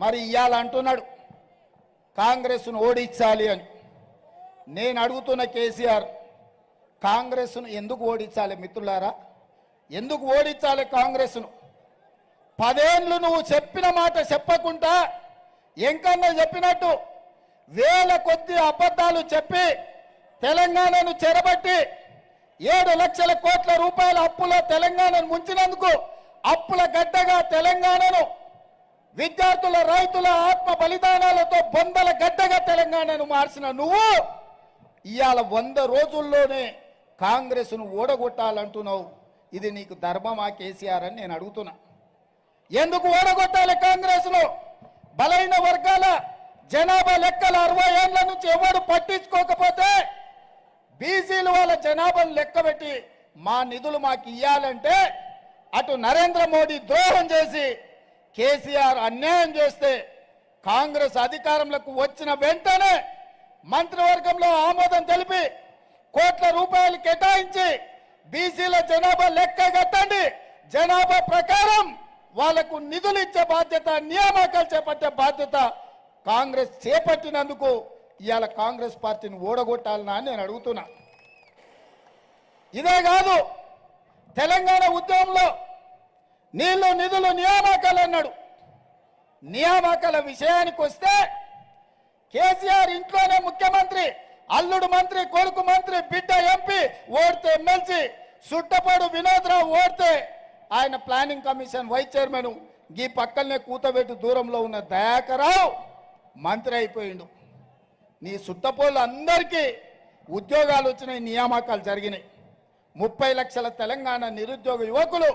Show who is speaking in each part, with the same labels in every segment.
Speaker 1: మరి ఇవాళ అంటున్నాడు. కాంగ్రెస్ను ఓడించాలి అని. నేను అడుగుతున్న కేసీఆర్ కాంగ్రెస్ను ఎందుకు ఓడించాలి మిత్రులారా? ఎందుకు ఓడించాలి కాంగ్రెస్ను పదేండ్లు నువ్వు చెప్పిన మాట చెప్పకుండా ఎంకన్నా చెప్పినట్టు వేల కొద్ది అబద్ధాలు చెప్పి తెలంగాణను చెరబట్టి ఏడు లక్షల కోట్ల రూపాయల అప్పులో తెలంగాణను ముంచినందుకు అప్పుల గడ్డగా తెలంగాణను విద్యార్థుల రైతుల ఆత్మ బలిదానాలతో బొందల గడ్డగా తెలంగాణను మార్చిన నువ్వు ఇవాళ వంద రోజుల్లోనే కాంగ్రెస్ను ఓడగొట్టాలంటున్నావు. ఇది నీకు ధర్మమా కేసీఆర్ అని నేను అడుగుతున్నా. ఎందుకు ఓడగొట్టాలి కాంగ్రెస్ బలైన వర్గాల జనాభా లెక్కల అరవై ఏళ్ళ నుంచి ఎవరు పట్టించుకోకపోతే బీసీలు వాళ్ళ జనాభాను లెక్కబెట్టి మా నిధులు మాకు ఇయ్యాలంటే అటు నరేంద్ర మోడీ ద్రోహం చేసి కేసీఆర్ అన్యాయం చేస్తే కాంగ్రెస్ అధికారంలోకి వచ్చిన వెంటనే మంత్రివర్గంలో ఆమోదం తెలిపి కోట్ల రూపాయలు కేటాయించి బీసీల జనాభా లెక్క కట్టండి. జనాభా ప్రకారం వాళ్ళకు నిధులు ఇచ్చే బాధ్యత నియామకాలు చేపట్టే బాధ్యత కాంగ్రెస్ చేపట్టినందుకు ఇవాళ కాంగ్రెస్ పార్టీని ఓడగొట్టాలనా అని నేను అడుగుతున్నా. ఇదే కాదు తెలంగాణ ఉద్యమంలో నీళ్ళు నిధులు నియామకాలు అన్నాడు. నియామకాల విషయానికి వస్తే కేసీఆర్ ఇంట్లోనే ముఖ్యమంత్రి అల్లుడు మంత్రి కొడుకు మంత్రి బిడ్డ ఎంపీ ఓడితే ఎమ్మెల్సీ సుట్టపాడు వినోద్రావు ఓడితే ఆయన ప్లానింగ్ కమిషన్ వైస్ చైర్మన్ ఈ పక్కనే కూతబెట్టి దూరంలో ఉన్న దయాకరావు మంత్రి అయిపోయిండు. నీ సుట్టపోళ్ళు అందరికీ ఉద్యోగాలు వచ్చినాయి నియామకాలు జరిగినాయి. ముప్పై లక్షల తెలంగాణ నిరుద్యోగ యువకులు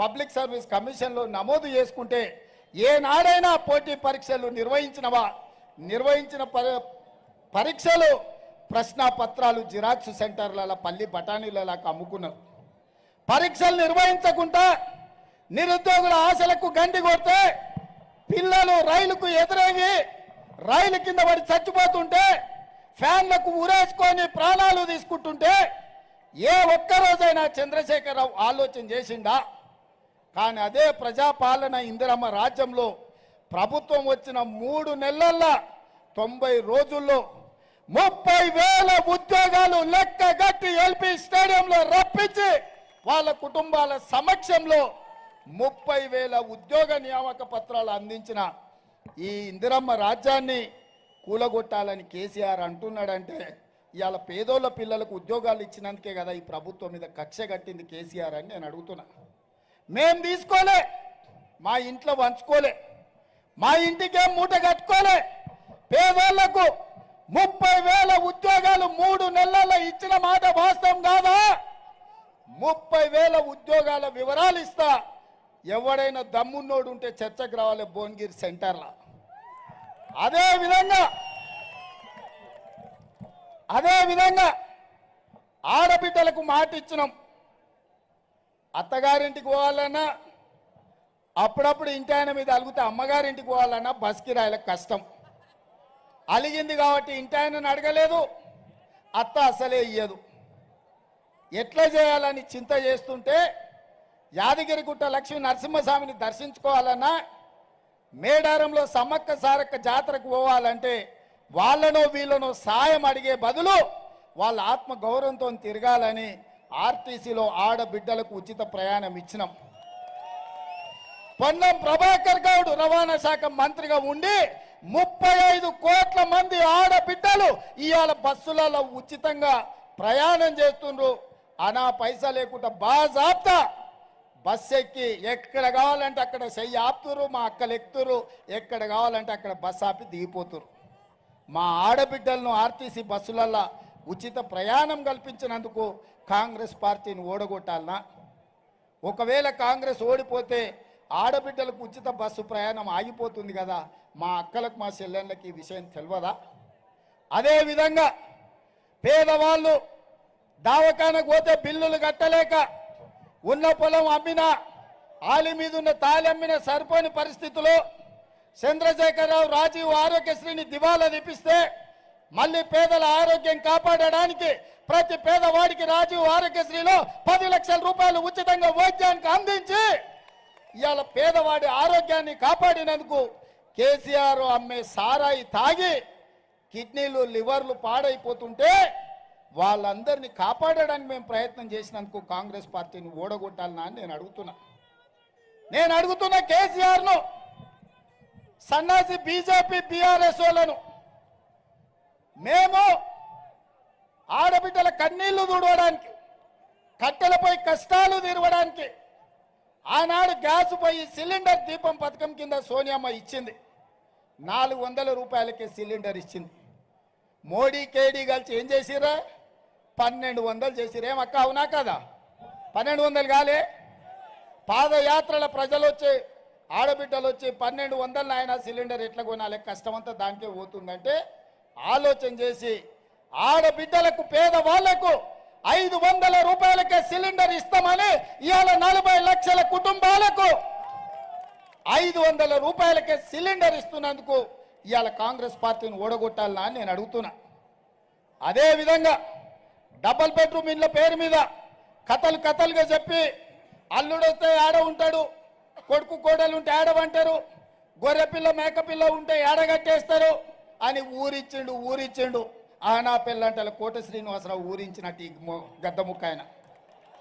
Speaker 1: పబ్లిక్ సర్వీస్ కమిషన్లో నమోదు చేసుకుంటే ఏనాడైనా పోటీ పరీక్షలు నిర్వహించినవా? నిర్వహించిన పరీక్షలు ప్రశ్న పత్రాలు జిరాక్స్ సెంటర్ల పల్లి బఠానీలలాగా అమ్ముకున్నారు. పరీక్షలు నిర్వహించకుండా నిరుద్యోగుల ఆశలకు గండి కొడితే పిల్లలు రైలుకు ఎదురేగి రైలు కింద పడి చచ్చిపోతుంటే ఫ్యాన్లకు ఉరేసుకొని ప్రాణాలు తీసుకుంటుంటే ఏ ఒక్క రోజైనా చంద్రశేఖరరావు ఆలోచన చేసిండా? కానీ అదే ప్రజాపాలన ఇందిరమ్మ రాజ్యంలో ప్రభుత్వం వచ్చిన మూడు నెలల్లో తొంభై రోజుల్లో ముప్పై వేల ఉద్యోగాలు లెక్క గట్టి ఎల్పి స్టేడియంలో రప్పించి వాళ్ళ కుటుంబాల సమక్షంలో ముప్పై వేల ఉద్యోగ నియామక పత్రాలు అందించిన ఈ ఇందిరమ్మ రాజ్యాన్ని కూలగొట్టాలని కేసీఆర్ అంటున్నాడంటే ఇవాళ పేదోళ్ళ పిల్లలకు ఉద్యోగాలు ఇచ్చినందుకే కదా ఈ ప్రభుత్వం మీద కక్ష కట్టింది కేసీఆర్ అని నేను అడుగుతున్నా. మేం తీసుకోలే. మా ఇంట్లో వంచుకోలే. మా ఇంటికేం మూట కట్టుకోలే. పేదోళ్ళకు ముప్పై వేల ఉద్యోగాలు మూడు నెలల్లో ఇచ్చిన మాట వాస్తవం కాదా? ముప్పై వేల ఉద్యోగాల వివరాలు ఇస్తా. ఎవడైనా దమ్మున్నోడు ఉంటే చర్చకు రావాలి భువనగిరి సెంటర్లో. అదే విధంగా అదే విధంగా ఆడబిడ్డలకు మాట ఇచ్చినాం అత్తగారింటికి పోవాలన్నా అప్పుడప్పుడు ఇంటి ఆయన మీద అలిగితే అమ్మగారింటికి పోవాలన్నా బస్ కిరాయిలకు కష్టం. అలిగింది కాబట్టి ఇంటి ఆయనను అడగలేదు అత్త అసలే ఇయ్యదు. ఎట్లా చేయాలని చింత చేస్తుంటే యాదగిరిగుట్ట లక్ష్మీ నరసింహస్వామిని దర్శించుకోవాలన్నా మేడారంలో సమ్మక్క సారక్క జాతరకు పోవాలంటే వాళ్ళనో వీళ్ళనో సాయం అడిగే బదులు వాళ్ళ ఆత్మ గౌరవంతో తిరగాలని ఆర్టీసీలో ఆడబిడ్డలకు ఉచిత ప్రయాణం ఇచ్చినాం. పొన్నం ప్రభాకర్ గౌడ్ రవాణా శాఖ మంత్రిగా ఉండి ముప్పై ఐదు కోట్ల మంది ఆడబిడ్డలు ఇవాళ బస్సులలో ఉచితంగా ప్రయాణం చేస్తుండ్రు. అనా పైసా లేకుండా బాజాప్తా బస్ ఎక్కి ఎక్కడ కావాలంటే అక్కడ చెయ్యి ఆపుతురు మా అక్కలు ఎక్కుతురు ఎక్కడ కావాలంటే అక్కడ బస్ ఆపి దిగిపోతురు మా ఆడబిడ్డలను ఆర్టీసీ బస్సులల్లో ఉచిత ప్రయాణం కల్పించినందుకు కాంగ్రెస్ పార్టీని ఓడగొట్టాలనా ఒకవేళ కాంగ్రెస్ ఓడిపోతే ఆడబిడ్డలకు ఉచిత బస్సు ప్రయాణం ఆగిపోతుంది కదా మా అక్కలకు మా చెల్లెళ్ళకి ఈ విషయం తెలియదా అదేవిధంగా పేదవాళ్ళు దావకానకు పోతే బిల్లులు కట్టలేక ఉన్న పొలం అమ్మినా ఆలి మీద ఉన్న తాలి అమ్మిన సరిపోని పరిస్థితిలో చంద్రశేఖరరావు రాజీవ్ ఆరోగ్యశ్రీని దివాలా తెప్పిస్తే మళ్ళీ పేదల ఆరోగ్యం కాపాడడానికి ప్రతి పేదవాడికి రాజీవ్ ఆరోగ్యశ్రీలో పది లక్షల రూపాయలు ఉచితంగా వైద్యానికి అందించి ఇవాళ పేదవాడి ఆరోగ్యాన్ని కాపాడినందుకు కేసీఆర్ అమ్మే సారాయి తాగి కిడ్నీలు లివర్లు పాడైపోతుంటే వాళ్ళందరినీ కాపాడడానికి మేము ప్రయత్నం చేసినందుకు కాంగ్రెస్ పార్టీని ఓడగొట్టాలని అని నేను అడుగుతున్నా. నేను అడుగుతున్న కేసీఆర్ను సన్నాసి బీజేపీ బీఆర్ఎస్ వాళ్ళను మేము ఆడబిడ్డల కన్నీళ్ళు తుడవడానికి కట్టెలపై కష్టాలు తీరవడానికి ఆనాడు గ్యాస్ పోయి సిలిండర్ దీపం పథకం కింద సోనియమ్మ ఇచ్చింది. నాలుగు వందల రూపాయలకే సిలిండర్ ఇచ్చింది. మోడీ కేడీ కలిసి ఏం చేసిరా పన్నెండు వందలు చేసిరు ఏమక్క అవునా కదా? పన్నెండు వందలు కాలే. పాదయాత్రల ప్రజలు వచ్చి ఆడబిడ్డలు వచ్చి పన్నెండు వందలు ఆయన సిలిండర్ ఎట్లా కొనాలి? కష్టమంతా దానికే పోతుందంటే ఆలోచన చేసి ఆడబిడ్డలకు పేదవాళ్ళకు ఐదు వందల రూపాయలకే సిలిండర్ ఇస్తామని ఇవాళ నలభై లక్షల కుటుంబాలకు ఐదు వందల రూపాయలకే సిలిండర్ ఇస్తున్నందుకు ఇవాళ కాంగ్రెస్ పార్టీని ఓడగొట్టాలని అని నేను అడుగుతున్నా. అదే విధంగా డబల్ బెడ్రూమ్ ఇండ్ల పేరు మీద కథలు కథలుగా చెప్పి అల్లుడొస్తే ఆడ ఉంటాడు? కొడుకు కోడలు ఉంటే ఆడవంటారు గొర్రెపిల్ల మేకపిల్ల ఉంటే ఏడగట్టేస్తారు అని ఊరిచ్చిండు ఊరిచ్చిండు. ఆనా పిల్లంటల కోట శ్రీనివాసరావు ఊరించినట్టు ఈ గద్ద ముక్క ఆయన.